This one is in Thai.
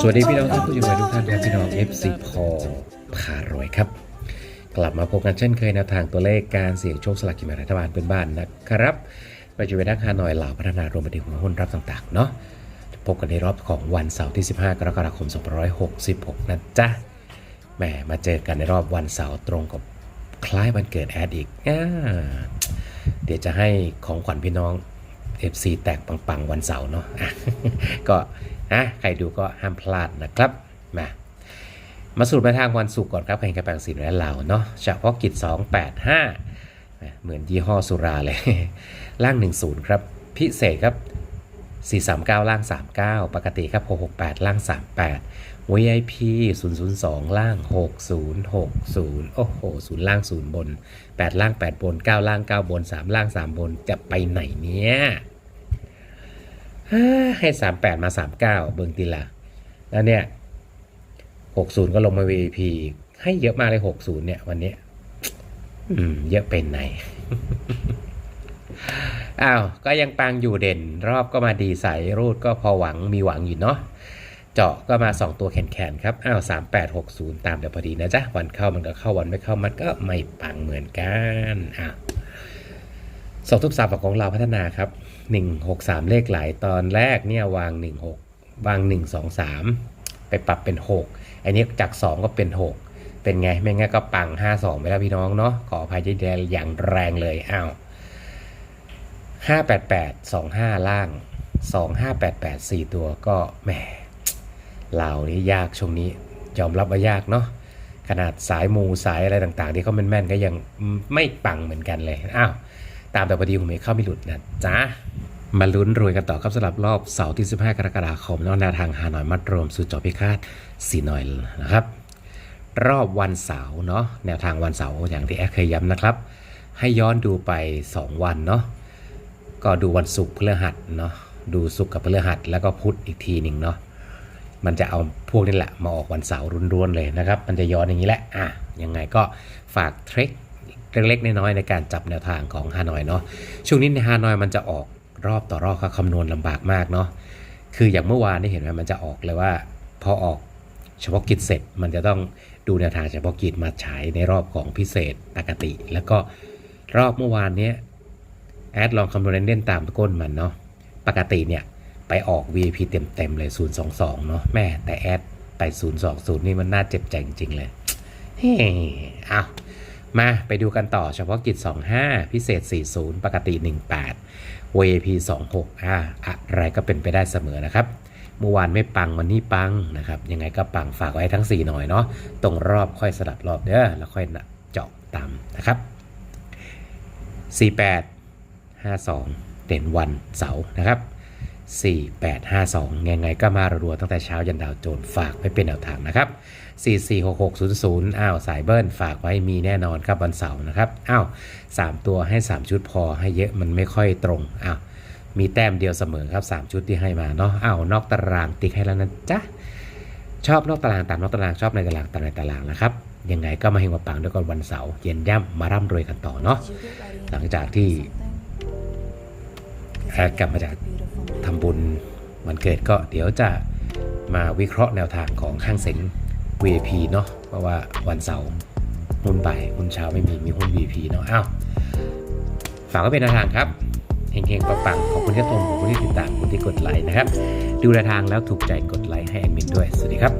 สวัสดีพี่น้องท่านผู้ชมทุกท่านและพี่น้อง FC พอพารวยครับ กลับมาพบกันเช่นเคยแนวทางตัวเลขการเสี่ยงโชคสลากกินแบ่งรัฐบาลเป็นบ้านนะครับปัจจุบันนักฮานอยเหล่าพัฒนารวมไปถึงหุ้นรับต่างๆเนาะพบกันในรอบของวันเสาร์ที่ 15 กรกฎาคม 2566 นะจ๊ะแหมมาเจอกันในรอบวันเสาร์ตรงกับคล้ายวันเกิดแอดอีกอ่า เดี๋ยวจะให้ของขวัญพี่น้อง FC แตกปังๆ วันเสาร์เนาะก็นะใครดูก็ห้ามพลาดนะครับมามาสรุปในทางวันศุกร์ก่อนครับแข่งกับแปงสินและเหล่าเนาะเฉพาะกิจ 285 เหมือนยี่ห้อสุราเลย ล่าง 10 ครับ พิเศษครับ 439 ล่าง 39 ปกติครับ 668 ล่าง 38 VIP 002 ล่าง 6060 โอ้โห0ล่าง 0 บน 8 ล่าง 8 บน 9 ล่าง 9 บน 3 ล่าง 3 บนจะไปไหนเนี่ยให้ 38 มา 39 เบิงตีละแล้วเนี่ย 60 ก็ลงมา VIP ให้เยอะมากเลย 60 เนี่ย วันนี้อืม เยอะเป็นไหนอ้าว ก็ยังปังอยู่เด่น รอบก็มาดีใสรูดก็พอหวังมีหวังอยู่เนาะ เจาะก็มา 2 ตัวแขนๆครับ อ้าว 3860 ตามเดี๋ยวพอดีนะจ๊ะ วันเข้ามันก็เข้าวันไม่เข้ามันก็ไม่ปังเหมือนกันอ้าวสองทุบสามของเราพัฒนาครับ 163 เลขหลายตอนแรกเนี่ยวาง 16 วาง 123 ไปปรับเป็น 6 อันนี้จาก 2 ก็เป็น 6 เป็นไง ไม่งั้นก็ปัง 52 ไปแล้วพี่น้องเนาะขออภัยที่แดอย่างแรงเลยอ้าว588 25 ล่าง 2588 4 ตัวก็แหม เรานี่ยากช่วงนี้ยอมรับว่ายากเนาะขนาดสายมูสายอะไรต่างๆ ที่เขาแม่นๆก็ยังไม่ปังเหมือนกันเลยอ้าวตามแต่พอดีผมไม่เข้าไม่หลุดนะจ๊ะมาลุ้นรวยกันต่อครับสำหรับรอบเสาร์ที่ 15 กรกฎาคมแล้วแนวทางหาหน่อยมัดรวมสู่จอพิคาตสีหน่อยนะครับ รอบวันเสาร์เนาะแนวทางวันเสาร์อย่างที่แอคเคยย้ำนะครับ ให้ย้อนดูไป 2 วันเนาะก็ดูวันศุกร์พฤหัสเนาะดูศุกร์กับพฤหัสแล้วก็พุธอีกทีหนึ่งเนาะ มันจะเอาพวกนี้แหละมาออกวันเสาร์รุนๆเลยนะครับ มันจะย้อนอย่างนี้แหละอะยังไงก็ฝากเทรคเล็กๆน้อยๆในการจับแนวทางของฮานอยเนาะช่วงนี้ในฮานอยมันจะออกรอบต่อรอบครับคำนวณลำบากมากเนาะคืออย่างเมื่อวานนี่เห็นไหมมันจะออกเลยว่าพอออกเฉพาะกิจเสร็จมันจะต้องดูแนวทางเฉพาะกิจมาฉายในรอบของพิเศษปกติ แล้วก็รอบเมื่อวานเนี้ยแอดลองคำนวณเล่นๆตามก้นมันเนาะปกติเนี่ย ไปออก VIP เต็มๆเลย 022 เนาะแม่แต่แอดไป 020 นี่มันน่าเจ็บใจจริงๆเลย เฮ้เอามาไปดูกันต่อเฉพาะกิจ 25 พิเศษ 40 ปกติ 18 VIP 26อ่าอะไรก็เป็นไปได้เสมอนะครับเมื่อวานไม่ปังวันนี้ปังนะครับ ยังไงก็ปังฝากไว้ทั้ง 4 หน่อยเนาะตรงรอบค่อยสลับรอบเด้อแล้วค่อยเจาะตามนะครับ 48 52 เด่นวันเสาร์นะครับ 4852 ยังไงก็มารัวๆตั้งแต่เช้ายันดาวโจนฝากไว้เป็นแนวทางนะครับ 446600 อ้าวสายเบิ้ลฝากไว้มีแน่นอนครับวันเสาร์นะครับ อ้าว 3 ตัวให้ 3 ชุดพอให้เยอะมันไม่ค่อยตรง อ้าว มีแต้มเดียวเสมอครับ 3 ชุดที่ให้มาเนาะ อ้าว นอกตารางติ๊กให้แล้วนะจ๊ะ ชอบนอกตารางตามนอกตารางชอบในตารางตามในตารางนะครับยังไงก็มาเฮงมาปังด้วยกันวันเสาร์เย็นย่ำมาร่ำรวยกันต่อเนาะหลังจากที่แอดกลับมาจาก ทำบุญวันเกิดก็เดี๋ยวจะมาวิเคราะห์แนวทางของห้างเซ็ง VIP เนาะเพราะว่าวันเสาร์หุ้นบ่ายหุ้นเช้าไม่มีมีหุ้น VIP เนาะอ้าวฝากไว้เป็นแนวทางครับเฮงๆปังๆขอบคุณที่ชมขอบคุณที่ติดตามขอบคุณที่กดไลค์นะครับ ดูแนวทางแล้วถูกใจกดไลค์ให้แอดมินด้วย สวัสดีครับ